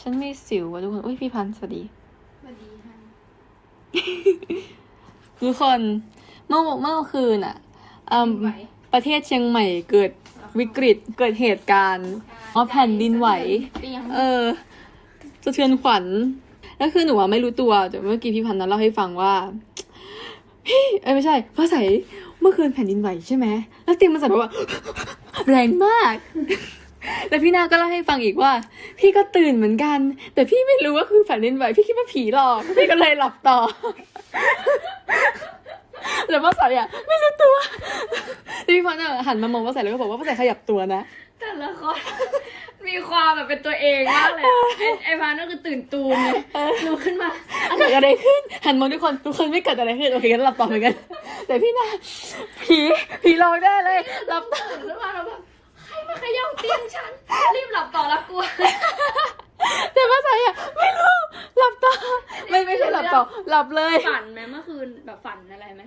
ฉันมีสิวว่ะทุกคน อุ้ยพี่พันธ์สวัสดี สวัสดีค่ะ ทุกคนเมื่อเมื่อคืนอะอืมไหว ประเทศเชียงใหม่เกิดวิกฤตเกิดเหตุการณ์อ๋อแผ่นดินไหว เตียงเออสะเทือนขวัญแล้วคือหนูอะไม่รู้ตัวแต่เมื่อกี้พี่พันธ์นั้นเล่าให้ฟังว่า พี่เอ้ยไม่ใช่พระใสเมื่อคืนแผ่นดินไหวใช่ไหมแล้วเตียงมันสั่นแบบว่า แรงมาก แล้วพี่นาก็เล่าให้ฟังอีกว่า พี่ก็ตื่นเหมือนกัน แต่พี่ไม่รู้ว่าคือแผ่นดินไหวพี่คิดว่าผีหลอก พี่ก็เลยหลับต่อแล้วป้าใสอะไม่รู้ตัวแล้วพี่พันธ์อะหันมามองป้าใสแล้วก็บอกว่าป้าใสขยับตัวนะแต่ละคนมีความแบบเป็นตัวเองมากเลยอะไอ้ไอ้พานั่นคือตื่นตูมไงลุกขึ้นมาเกิดอะไรขึ้น หันมองทุกคนทุกคนไม่เกิดอะไรขึ้นโอเคงั้นหลับต่อเหมือนกัน แต่พี่นาผีผีหลอกได้เลยหลับต่อตื่นขึ้นมาแล้วแบบใครมาเขย่า เตียงฉัน รีบหลับต่อแล้วกลัว แต่ป้าใสอะไม่รู้หลับต่อไม่ไม่ใช่หลับต่อหลับเลยฝันไหมเมื่อคืนแบบฝันอะไรไหม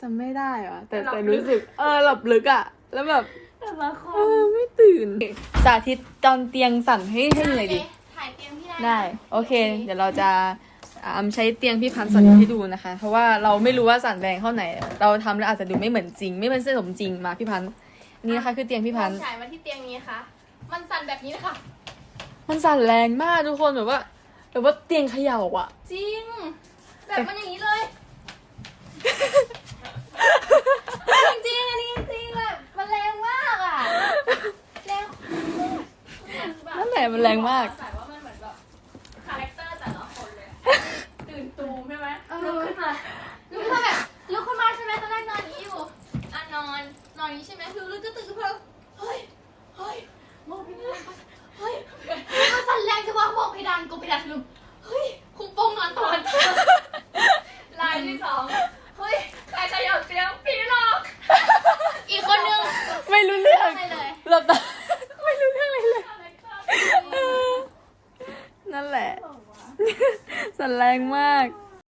จำไม่ได้อะแต่หลับแต่ลึกรู้สึก เออหลับลึกอะแล้วแบบแต่ละคเอนอไม่ตื่น สาธิตตอนเตียงสั่นให้ให้ดูหน่อยดิถ่ายเตียงพี่ได้ โอเค เดี๋ยวเราจะอ่าใช้เตียงพี่พันธ์สั่นให้ดูนะคะ เพราะว่าเราไม่รู้ว่าสั่นแรงเท่าไหน เราทำแล้วอาจจะดูไม่เหมือนจริง ไม่เหมือนเส้นสมจริงมาพี่พันธ์อั นนี่นะคะคือเตียงพี่พันธ์ฉายมาที่เตียงนี้ค่ะมันสั่นแบบนี้นะคะมันสั่นแรงมากทุกคนแบบว่าแบบว่าเตียงเขย่าอะ จริง แบบมันอย่างนี้เลย จริงๆอันนี้จริงๆแบบมันแรงมากอะแรงนั่นแหละมันแรงมากแต่ว่ามั นนอนอย่างนี้ใช่ไหมคือลุกก็ตื่นขึ้นมาเฮ้ยเฮ้ยมองไปนี่เฮ้ยมันสั่นแรงจังวะมองเพดานกูเพดานลุกเฮ้ยคุมโปงนอนตอนลายที่สองเฮ้ยใครขยับเตียงผีหลอก อีกคนนึงไม่รู้เรื่องไม่เลยหลับตาไม่รู้เรื่องอะไรเลยคาแรคเตอร์เออนั่นแหละสั่นแรงมากเ